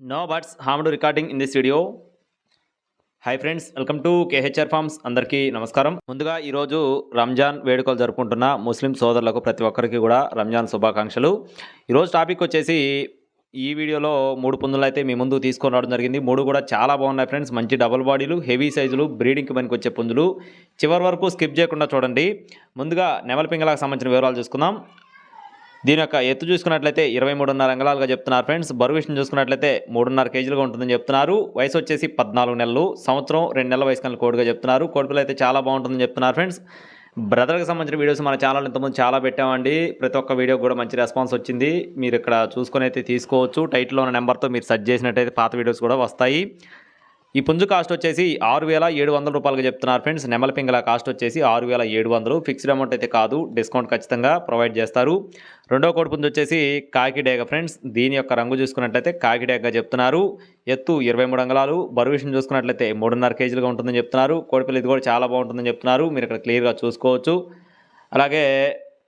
No birds harmed recording in this video hi friends welcome to KHR farms అందరికీ నమస్కారం ముందుగా ఈరోజు రంజాన్ వేడుకలు జరుపుకుంటున్న ముస్లిం సోదరులకు ప్రతి ఒక్కరికి కూడా రంజాన్ శుభాకాంక్షలు ఈరోజు టాపిక్ వచ్చేసి ఈ వీడియోలో మూడు పుందులు అయితే మీ ముందు తీసుకొని రావడం జరిగింది మూడు కూడా చాలా బాగున్నాయి ఫ్రెండ్స్ మంచి డబుల్ బాడీలు హెవీ సైజులు బ్రీడింగ్కి పనికి వచ్చే పుంజులు చివరి వరకు స్కిప్ చేయకుండా చూడండి ముందుగా నెమల పింగళకు సంబంధించిన వివరాలు చూసుకుందాం దీని యొక్క ఎత్తు చూసుకున్నట్లయితే ఇరవై మూడున్నర అంగళాలుగా చెప్తున్నారు ఫ్రెండ్స్. బరువు విషయం చూసుకున్నట్లయితే మూడున్నర కేజీలుగా ఉంటుందని చెప్తున్నారు. వయసు వచ్చేసి పద్నాలుగు నెలలు సంవత్సరం రెండు నెలల వయసు కన్నా కోడిగా చెప్తున్నారు. కోడిపిల్ల అయితే చాలా బాగుంటుందని చెప్తున్నారు ఫ్రెండ్స్. బ్రదర్కి సంబంధించిన వీడియోస్ మన ఛానల్ ఇంతకుముందు చాలా పెట్టామండి. ప్రతి ఒక్క వీడియో కూడా మంచి రెస్పాన్స్ వచ్చింది. మీరు ఇక్కడ చూసుకొని అయితే తీసుకోవచ్చు. టైటిల్లో ఉన్న నెంబర్తో మీరు సెర్చ్ చేసినట్టయితే పాత వీడియోస్ కూడా వస్తాయి. ఈ పుంజు కాస్ట్ వచ్చేసి ఆరు వేల ఏడు వందల రూపాయలుగా చెప్తున్నారు ఫ్రెండ్స్. నెమల పింగల కాస్ట్ వచ్చేసి ఆరు వేల ఏడు వందలు. ఫిక్స్డ్ అమౌంట్ అయితే కాదు. డిస్కౌంట్ ఖచ్చితంగా ప్రొవైడ్ చేస్తారు. రెండో కోడి పుంజు వచ్చేసి కాకిడేగ ఫ్రెండ్స్. దీని యొక్క రంగు చూసుకున్నట్లయితే కాకిడేగగా చెప్తున్నారు. ఎత్తు ఇరవై మూడు అంగళాలు. బరువు విషయం చూసుకున్నట్లయితే మూడున్నర కేజీలుగా ఉంటుందని చెప్తున్నారు. కోడిపిల్ల ఇది కూడా చాలా బాగుంటుందని చెప్తున్నారు. మీరు ఇక్కడ క్లియర్గా చూసుకోవచ్చు. అలాగే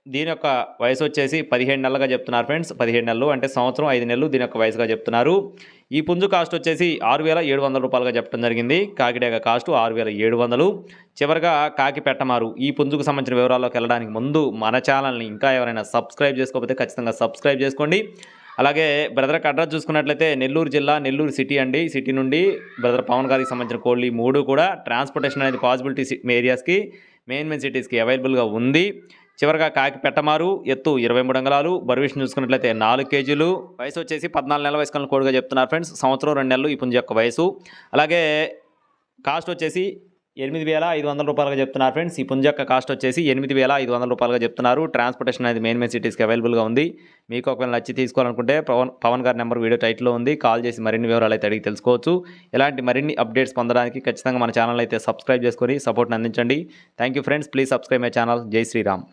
దీని యొక్క వయసు వచ్చేసి పదిహేడు నెలలుగా చెప్తున్నారు ఫ్రెండ్స్. పదిహేడు నెలలు అంటే సంవత్సరం ఐదు నెలలు దీని యొక్క వయసుగా చెప్తున్నారు. ఈ పుంజు కాస్ట్ వచ్చేసి ఆరు వేల ఏడు వందల రూపాయలుగా చెప్పడం జరిగింది. కాకిడేగ కాస్ట్ ఆరు వేల ఏడు వందలు. చివరిగా కాకి పెట్టమారు. ఈ పుంజుకు సంబంధించిన వివరాల్లోకి వెళ్ళడానికి ముందు మన ఛానల్ని ఇంకా ఎవరైనా సబ్స్క్రైబ్ చేసుకోకపోతే ఖచ్చితంగా సబ్స్క్రైబ్ చేసుకోండి. అలాగే బ్రదర్కి అడ్రస్ చూసుకున్నట్లయితే నెల్లూరు జిల్లా నెల్లూరు సిటీ అండి. సిటీ నుండి బ్రదర్ పవన్ గారికి సంబంధించిన కోళ్ళు మూడు కూడా. ట్రాన్స్పోర్టేషన్ అనేది పాసిబిలిటీ ఏరియాస్కి మెయిన్ మెయిన్ సిటీస్కి అవైలబుల్గా ఉంది. చివరిగా కాకి పెట్టమారు ఎత్తు ఇరవై మూడు అంగళాలు బరువిషన్ చూసుకున్నట్లయితే నాలుగు కేజీలు. వయసు వచ్చేసి పద్నాలుగు నెలల వయసు కలిగిన కోడిగా చెప్తున్నారు ఫ్రెండ్స్. సంవత్సరం రెండు నెలలు ఈ పుంజ యొక్క వయసు. అలాగే కాస్ట్ వచ్చేసి ఎనిమిది వేల ఐదు వందల రూపాయలుగా చెప్తున్నారు ఫ్రెండ్స్. ఈ పుంజ యొక్క కాస్ట్ వచ్చేసి ఎనిమిది వేల ఐదు వందల రూపాయలుగా చెప్తున్నారు. ట్రాన్స్పోర్టేషన్ అనేది మెయిన్ మెయిన్ సిటీస్కి అవైలబుల్గా ఉంది. మీకు ఒకవేళ నచ్చి తీసుకోవాలనుకుంటే పవన్ పవన్ గారి నెంబర్ వీడియో టైట్లో ఉంది. కాల్ చేసి మరిన్ని వివరాలు అయితే అడిగి తెలుసుకోవచ్చు. ఇలాంటి మరిన్ని అప్డేట్స్ పొందడానికి ఖచ్చితంగా మన ఛానల్ అయితే సబ్స్క్రైబ్ చేసుకొని సపోర్ట్ని అందించండి. Thank you friends. Please subscribe my channel. జై శ్రీరామ్.